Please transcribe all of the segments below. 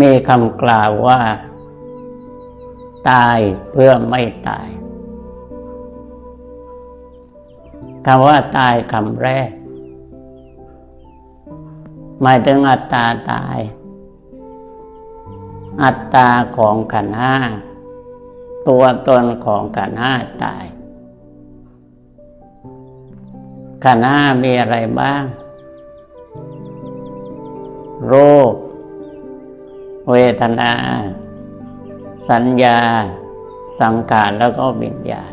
มีคำกล่าวว่า ตายเพื่อไม่ตายคำว่าตายคำแรก หมายถึงอัตตาตาย อัตตาของขันห้า ตัวตนของขันห้าตาย ขันห้ามีอะไรบ้าง โรค เวทนา สัญญา สังขารแล้วก็วิญญาณ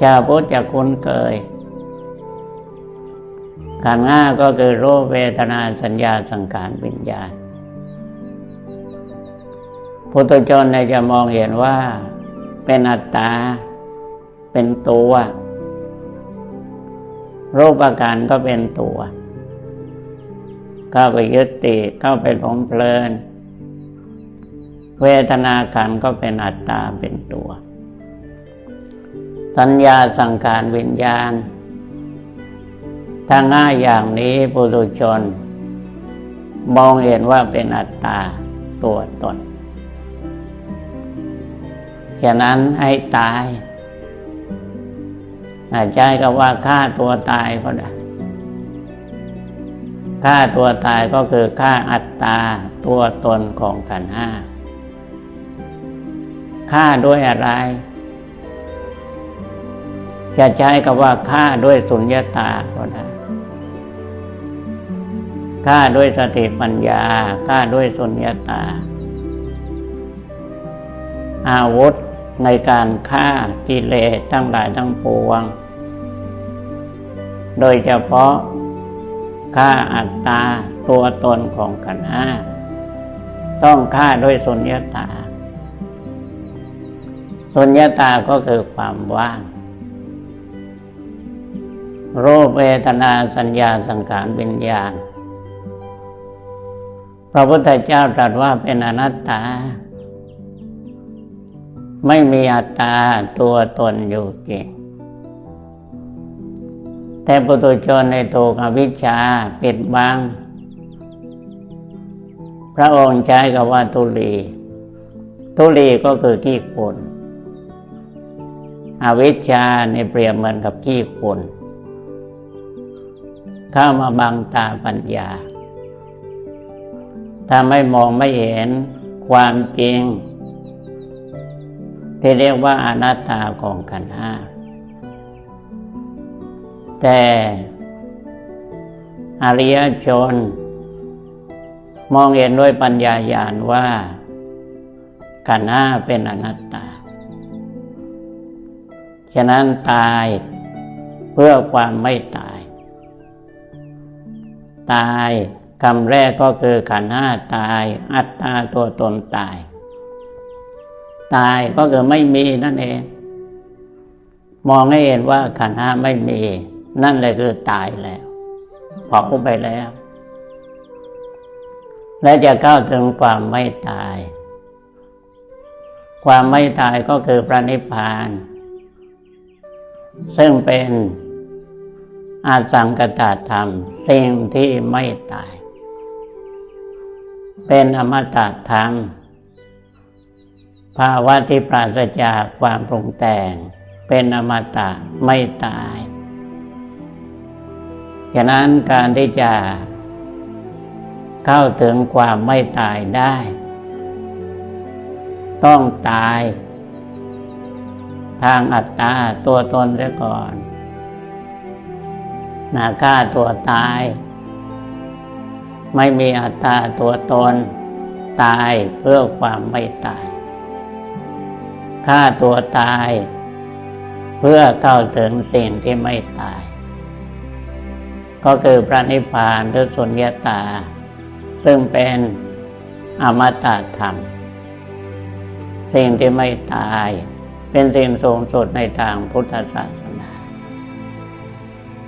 ชาวพุทธจะคุ้นเคยขันธ์ห้าก็คือรูปเวทนาสัญญาสังขารวิญญาณพุทธชนจะมองเห็นว่าเป็นอัตตา เป็นตัว รูปอาการก็เป็นตัว เข้าไปยึดติดเข้าไปหลงเพลิน เวทนาขันก็เป็นอัตตาเป็นตัว สัญญาสังขารวิญญาณถ้าง่ายอย่างนี้ปุถุชน มองเห็นว่าเป็นอัตตาตัวตนฉะนั้นให้ตายอาจารย์ก็ว่าฆ่าตัวตายก็ได้ ฆ่าตัวตายก็คือฆ่าอัตตาตัวตนของขันห้าฆ่าด้วยอะไร จะใช้คำว่าฆ่าด้วยสุญญาตาก็ได้ฆ่าด้วยสติปัญญาฆ่าด้วยสุญญาตา อาวุธในการฆ่ากิเลสทั้งหลายทั้งปวง โดยเฉพาะ ฆ่าอัตตาตัวตนของขันห้าต้องฆ่าด้วยสุญญตาสุญญตาก็คือความว่างรูปเวทนาสัญญาสังขารวิญญาณ พระพุทธเจ้าตรัสว่าเป็นอนัตตา ไม่มีอัตตาตัวตนอยู่จริง แต่ปุถุชนในถูกอวิชชาปิดบัง พระองค์ใช้คำว่าทุลีทุลีก็คือขี้ฝุ่นอวิชชาในเปรียบเหมือนกับขี้ฝุ่นเข้ามาบังตาปัญญาถ้าไม่มองไม่เห็นความจริง ที่เรียกว่าอนัตตาของขันธ์ห้า แต่อริยชน มองเห็นด้วยปัญญาญาณว่าขันธ์ห้าเป็นอนัตตา ฉะนั้นตายเพื่อความไม่ตาย ตายคำแรกก็คือขันธ์ห้าตาย อัตตาตัวตนตาย ตายก็คือไม่มีนั่นเอง มองให้เห็นว่าขันธ์ห้าไม่มี นั่นแหละคือตายแล้วเผาไปแล้ว และจะเข้าถึงความไม่ตาย ความไม่ตายก็คือพระนิพพาน ซึ่งเป็นอาสังกตธรรม สิ่งที่ไม่ตาย เป็นอมตะธรรม ภาวะที่ปราศจากความปรุงแต่ง เป็นอมตะไม่ตาย ฉะนั้นการที่จะเข้าถึงความไม่ตายได้ ต้องตายทางอัตตาตัวตนเสียก่อนนาฆ่าตัวตาย ไม่มีอัตตาตัวตน ตายเพื่อความไม่ตายฆ่าตัวตาย เพื่อเข้าถึงสิ่งที่ไม่ตาย ก็คือพระนิพพานหรือสุญญาตา ซึ่งเป็นอมตะธรรม สิ่งที่ไม่ตาย เป็นสิ่งสูงสุดในทางพุทธศาส